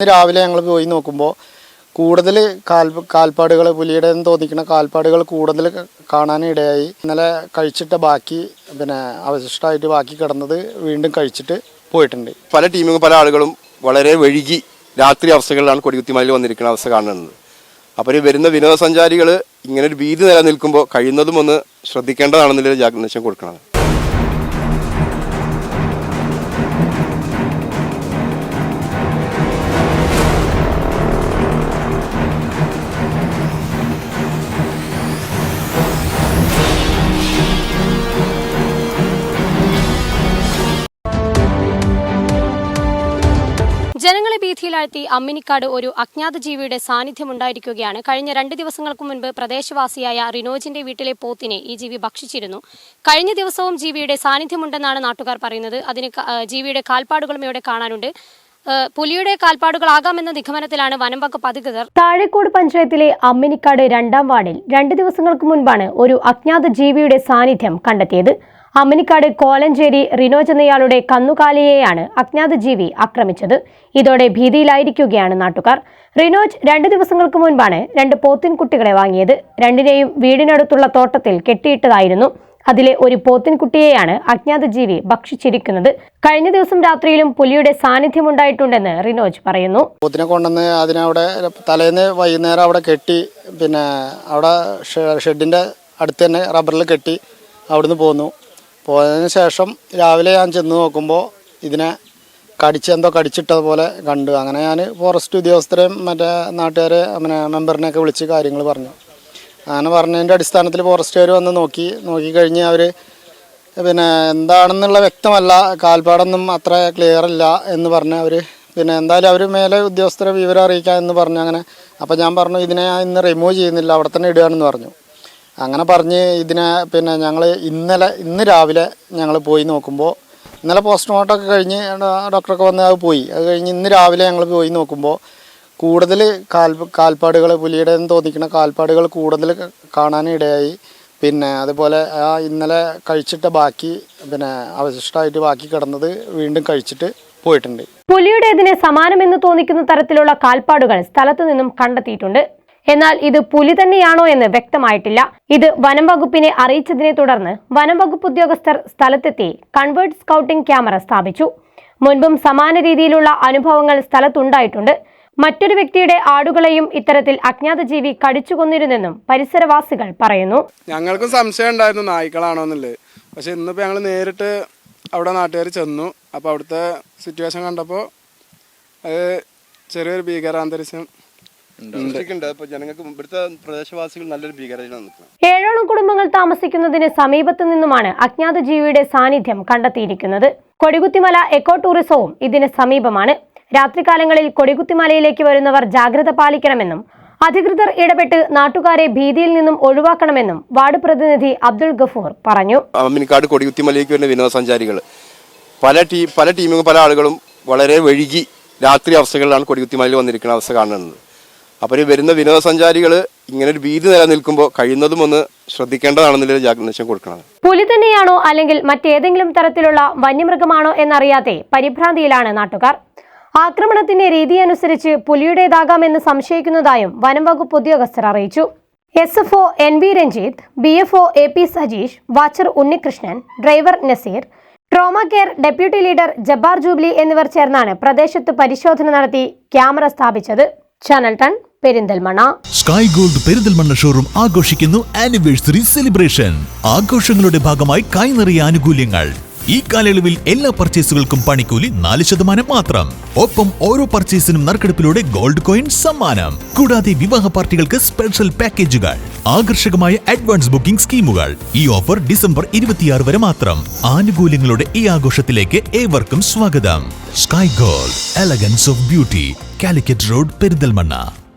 രാവിലെ ഞങ്ങൾ പോയി നോക്കുമ്പോൾ കൂടുതൽ കാൽ കാൽപ്പാടുകൾ പുലിയുടെ എന്ന് തോന്നിക്കുന്ന കാൽപ്പാടുകൾ കൂടുതൽ കാണാനിടയായി. ഇന്നലെ കഴിച്ചിട്ട് ബാക്കി പിന്നെ അവശിഷ്ടമായിട്ട് ബാക്കി കിടന്നത് വീണ്ടും കഴിച്ചിട്ട് പോയിട്ടുണ്ട്. പല ടീമും പല ആളുകളും വളരെ വഴുകി രാത്രി അവസ്ഥകളിലാണ് കൊടികുത്തിമലയിൽ വന്നിരിക്കുന്ന അവസ്ഥ കാണുന്നത്. അപ്പോൾ ഈ വരുന്ന വിനോദസഞ്ചാരികൾ ഇങ്ങനെ ഒരു ഭീതി നിലനിൽക്കുമ്പോൾ കഴിയുന്നതും ഒന്ന് ശ്രദ്ധിക്കേണ്ടതാണെന്നുള്ളൊരു ജാഗ്രത കൊടുക്കണം ജനങ്ങളെ ഭീതിയിലാഴ്ത്തി അമ്മിനിക്കാട് ഒരു അജ്ഞാത ജീവിയുടെ സാന്നിധ്യമുണ്ടായിരിക്കുകയാണ്. കഴിഞ്ഞ രണ്ട് ദിവസങ്ങൾക്ക് മുൻപ് പ്രദേശവാസിയായ റിനോജിന്റെ വീട്ടിലെ പോത്തിനെ ഈ ജീവി ഭക്ഷിച്ചിരുന്നു. കഴിഞ്ഞ ദിവസവും ജീവിയുടെ സാന്നിധ്യമുണ്ടെന്നാണ് നാട്ടുകാർ പറയുന്നത്. അതിന് ജീവിയുടെ കാൽപ്പാടുകളും ഇവിടെ കാണാനുണ്ട്. പുലിയുടെ കാൽപ്പാടുകളാകാമെന്ന നിഗമനത്തിലാണ് വനം വകുപ്പ് അധികൃതർ. താഴേക്കോട് പഞ്ചായത്തിലെ അമ്മിനിക്കാട് രണ്ടാം വാർഡിൽ രണ്ട് ദിവസങ്ങൾക്ക് മുൻപാണ് ഒരു അജ്ഞാത ജീവിയുടെ സാന്നിധ്യം കണ്ടെത്തിയത്. അമ്മിനിക്കാട് കോലഞ്ചേരി റിനോജ് എന്നയാളുടെ കന്നുകാലിയെയാണ് അജ്ഞാത ജീവി ആക്രമിച്ചത്. ഇതോടെ ഭീതിയിലായിരിക്കുകയാണ് നാട്ടുകാർ. റിനോജ് രണ്ട് ദിവസങ്ങൾക്ക് മുൻപാണ് രണ്ട് പോത്തിൻകുട്ടികളെ വാങ്ങിയത്. രണ്ടിനെയും വീടിനടുത്തുള്ള തോട്ടത്തിൽ കെട്ടിയിട്ടതായിരുന്നു. അതിലെ ഒരു പോത്തിൻകുട്ടിയെയാണ് അജ്ഞാത ജീവി ഭക്ഷിച്ചിരിക്കുന്നത്. കഴിഞ്ഞ ദിവസം രാത്രിയിലും പുലിയുടെ സാന്നിധ്യം ഉണ്ടായിട്ടുണ്ടെന്ന് റിനോജ് പറയുന്നു. പോത്തിനെ കൊണ്ടുവന്ന് അതിനവിടെ തലേന്ന് വൈകുന്നേരം അവിടെ കെട്ടി പിന്നെ അവിടെ ഷെഡിന്റെ അടുത്ത് തന്നെ റബ്ബറിൽ കെട്ടി അവിടുന്ന് പോന്നു. പോയതിന് ശേഷം രാവിലെ ഞാൻ ചെന്ന് നോക്കുമ്പോൾ ഇതിനെ കടിച്ച് എന്തോ കടിച്ചിട്ടതുപോലെ കണ്ടു. അങ്ങനെ ഞാൻ ഫോറസ്റ്റ് ഉദ്യോഗസ്ഥരെയും മറ്റേ നാട്ടുകാരെ പിന്നെ മെമ്പറിനെയൊക്കെ വിളിച്ച് കാര്യങ്ങൾ പറഞ്ഞു. അങ്ങനെ പറഞ്ഞതിന്റെ അടിസ്ഥാനത്തിൽ ഫോറസ്റ്റുകാർ വന്ന് നോക്കി. നോക്കിക്കഴിഞ്ഞ് അവർ പിന്നെ എന്താണെന്നുള്ള വ്യക്തമല്ല കാൽപ്പാടൊന്നും അത്ര ക്ലിയർ അല്ല എന്ന് പറഞ്ഞ് അവർ പിന്നെ എന്തായാലും അവർ മേലെ ഉദ്യോഗസ്ഥരെ വിവരം അറിയിക്കാം എന്ന് പറഞ്ഞു അങ്ങനെ. അപ്പോൾ ഞാൻ പറഞ്ഞു ഇതിനെ ഞാൻ ഇന്ന് റിമൂവ് ചെയ്യുന്നില്ല അവിടെ തന്നെ ഇടുകയാണെന്ന് പറഞ്ഞു. അങ്ങനെ പറഞ്ഞ് ഇതിനെ പിന്നെ ഞങ്ങൾ ഇന്നലെ ഇന്ന് രാവിലെ ഞങ്ങൾ പോയി നോക്കുമ്പോൾ ഇന്നലെ പോസ്റ്റ്മോർട്ടം ഒക്കെ കഴിഞ്ഞ് ഡോക്ടറൊക്കെ വന്ന് അത് പോയി. അത് കഴിഞ്ഞ് ഇന്ന് രാവിലെ ഞങ്ങൾ പോയി നോക്കുമ്പോൾ കൂടുതൽ കാൽ കാൽപ്പാടുകൾ പുലിയുടെ എന്ന് തോന്നിക്കുന്ന കാൽപ്പാടുകൾ കൂടുതൽ കാണാനിടയായി. പിന്നെ അതുപോലെ ആ ഇന്നലെ കഴിച്ചിട്ട് ബാക്കി പിന്നെ അവശിഷ്ടമായിട്ട് ബാക്കി കിടന്നത് വീണ്ടും കഴിച്ചിട്ട് പോയിട്ടുണ്ട്. പുലിയുടേതിന് സമാനമെന്ന് തോന്നിക്കുന്ന തരത്തിലുള്ള കാൽപ്പാടുകൾ സ്ഥലത്തു നിന്നും കണ്ടെത്തിയിട്ടുണ്ട്. എന്നാൽ ഇത് പുലി തന്നെയാണോ എന്ന് വ്യക്തമായിട്ടില്ല. ഇത് വനം വകുപ്പിനെ അറിയിച്ചതിനെ തുടർന്ന് വനം വകുപ്പ് ഉദ്യോഗസ്ഥർ സ്ഥലത്തെത്തി കൺവേർട്ട് സ്കൗട്ടിംഗ് ക്യാമറ സ്ഥാപിച്ചു. മുൻപും സമാന രീതിയിലുള്ള അനുഭവങ്ങൾ സ്ഥലത്തുണ്ടായിട്ടുണ്ട്. മറ്റൊരു വ്യക്തിയുടെ ആടുകളെയും ഇത്തരത്തിൽ അജ്ഞാത ജീവി കടിച്ചു കൊന്നിരുന്നെന്നും പരിസരവാസികൾ പറയുന്നു. ഞങ്ങൾക്കും സംശയം ഉണ്ടായിരുന്നു നായ്ക്കളാണോ എന്നുള്ളത്. പക്ഷെ ഇന്നിപ്പോൾ ഞങ്ങൾ നേരിട്ട് അവിടെ നാട്ടുകാർ ചെന്നു. അപ്പോൾ അവിടുത്തെ സിറ്റുവേഷൻ കണ്ടപ്പോൾ അത് ചെറിയൊരു ഭീകരാന്തരീക്ഷം ജനങ്ങൾക്ക് ഇവിടുത്തെ പ്രദേശവാസികൾ നല്ലൊരു ഏഴോളം കുടുംബങ്ങൾ താമസിക്കുന്നതിന് സമീപത്തു നിന്നുമാണ് അജ്ഞാത ജീവിയുടെ സാന്നിധ്യം കണ്ടെത്തിയിരിക്കുന്നത്. കൊടികുത്തിമല എക്കോ ടൂറിസവും ഇതിന് സമീപമാണ്. രാത്രികാലങ്ങളിൽ കൊടികുത്തിമലയിലേക്ക് വരുന്നവർ ജാഗ്രത പാലിക്കണമെന്നും അധികൃതർ ഇടപെട്ട് നാട്ടുകാരെ ഭീതിയിൽ നിന്നും ഒഴിവാക്കണമെന്നും വാർഡ് പ്രതിനിധി അബ്ദുൾ ഗഫൂർ പറഞ്ഞു. അമ്മിനിക്കാട് കൊടികുത്തിമലയിലേക്ക് വരുന്ന വിനോദസഞ്ചാരികൾ പല ടീം പല ടീമും പല ആളുകളും വളരെ വഴുകി രാത്രി അവസ്ഥകളിലാണ് കൊടികുത്തിമലയിൽ വന്നിരിക്കുന്ന അവസ്ഥ കാണുന്നത്. അപ്പോൾ ഈ വരുന്ന വിനോദസഞ്ചാരികൾ ഇങ്ങനെ ഒരു ഭീതി നിലനിൽക്കുമ്പോൾ കഴിയുന്നതും ഒന്ന് ശ്രദ്ധിക്കേണ്ടതാണെന്നുള്ളൊരു ജാഗ്രത കൊടുക്കണം. പുലി തന്നെയാണോ അല്ലെങ്കിൽ മറ്റേതെങ്കിലും തരത്തിലുള്ള വന്യമൃഗമാണോ എന്നറിയാതെ പരിഭ്രാന്തിയിലാണ് നാട്ടുകാർ. ആക്രമണത്തിന്റെ രീതി അനുസരിച്ച് പുലിയുടേതാകാമെന്ന് സംശയിക്കുന്നതായും വനം വകുപ്പ് ഉദ്യോഗസ്ഥർ അറിയിച്ചു. S F O N V Ranjith B F O A P Sajeesh watcher Unnikrishnan driver Nazeer trauma care deputy leader Jabbar Jubilee എന്നിവർ ചേർന്നാണ് പ്രദേശത്ത് പരിശോധന നടത്തി ക്യാമറ സ്ഥാപിച്ചത്. Channel ton Perinthalmanna Sky Gold Perinthalmanna showroom ആഘോഷിക്കുന്നു ആനിവേഴ്സറി സെലിബ്രേഷൻ ആഘോഷങ്ങളുടെ ഭാഗമായി കൈനിറിയ ആനുകൂല്യങ്ങൾ. ഈ കാലയളവിൽ എല്ലാ പർച്ചേസുകൾക്കും പണിക്കൂലി നാല് ശതമാനം മാത്രം. ഒപ്പം ഓരോ പർച്ചേസിനും നറുക്കെടുപ്പിലൂടെ ഗോൾഡ് കോയിൻ സമ്മാനം. കൂടാതെ വിവാഹ പാർട്ടികൾക്ക് സ്പെഷ്യൽ പാക്കേജുകൾ ആകർഷകമായ അഡ്വാൻസ് ബുക്കിംഗ് സ്കീമുകൾ. ഈ ഓഫർ ഡിസംബർ ഇരുപത്തിയാറ് വരെ മാത്രം. ആനുകൂല്യങ്ങളുടെ ഈ ആഘോഷത്തിലേക്ക് ഏവർക്കും സ്വാഗതം. Sky Gold elegance of beauty Calicut road Perinthalmanna.